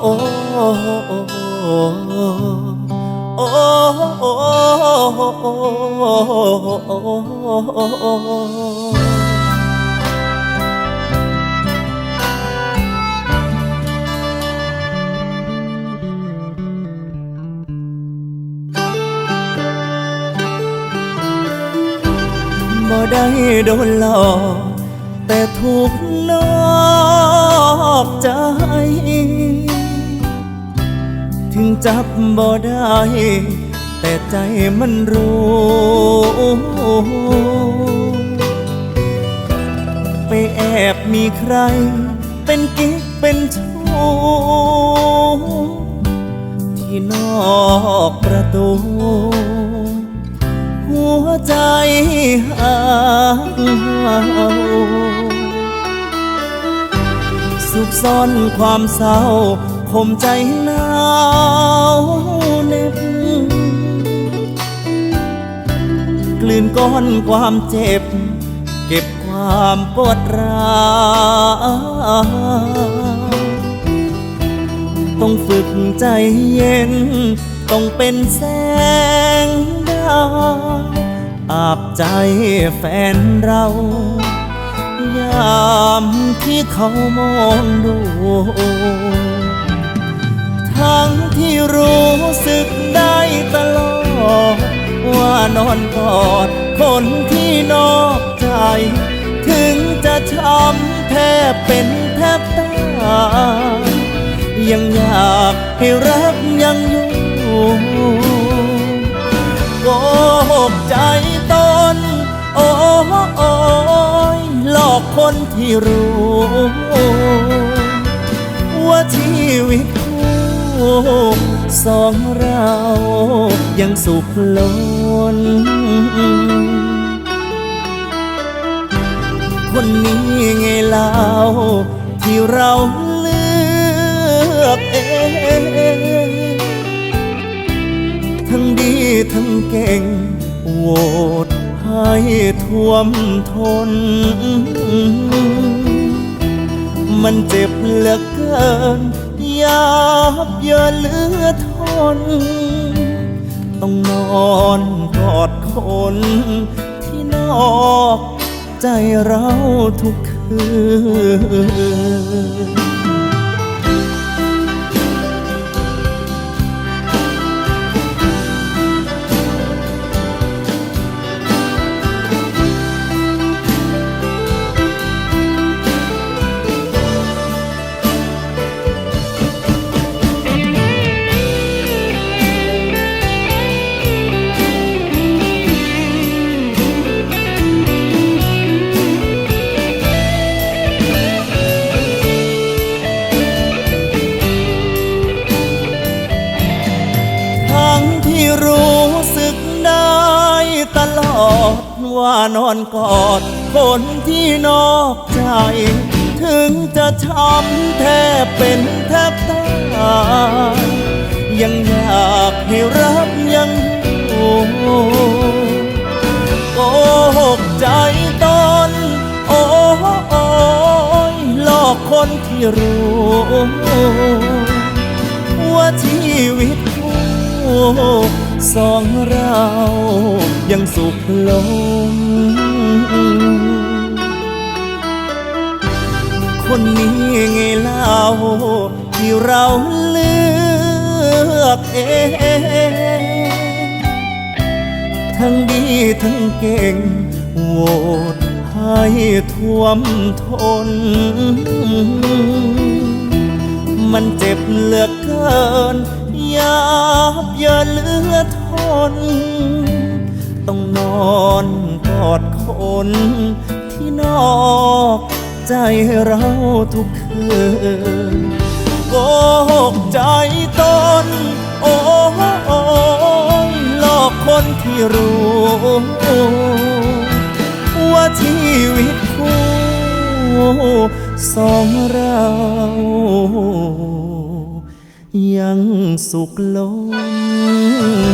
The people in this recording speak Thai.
โอ้โอ้บ่ได้โดนหลอกแต่ถูกนอกใจ ถึงจับบ่ได้ แต่ใจมันรู้ ไปแอบมีใคร เป็นกิ๊กเป็นชู้ที่นอกประตู หัวใจห่างเห่าสุขซ่อนความเศร้าคมใจหน้า วเน็บกลืนก้อนความเจ็บ เก็บความปวดร้าวต้องฝึกใจเย็น ต้องเป็นแสงดาวอาบใจแฟนเรายามที่เขามองดู รู้สึกได้ตลอด ว่านอนกอดคนที่นอกใจ ถึงจะช้ำแทบเป็นแทบตายยังอยากให้รักยังอยู่โกหกใจตนโอ้โอ้ยหลอกคนที่รู้ ว่าชีวิตคู่ สองเรายังสุขล้น คนนี้ไงเล่าที่เราเลือกเองทั้งดีทั้งเก่งโหวตให้ท่วมทน มันเจ็บเหลือเกินยั บเยินเหลือทน ต้องนอนกอดคนที่นอกใจเราทุกคืน ว่านอนกอดคนที่นอกใจ ถึงจะช้ำแทบเป็นแทบตายยังอยากให้รักยังอยู่โกหกใจตนอ้โอ้ยหลอกคนที่รู้ว่าชีวิตคู่ สองเรายังสุขลงคนนี้ไงเล่าที่เราเลือกเองทั้งดีทั้งเก่งโหวตให้ท่วมทน มันเจ็บเหลือเกิน ยับเยินเหลือทน ต้องนอนกอดคนที่นอกใจเราทุกคืนโกหกใจตน โอ้ยหลอกคนที่รู้ ว่าชีวิตคู่สองเรา ยังสุขล้น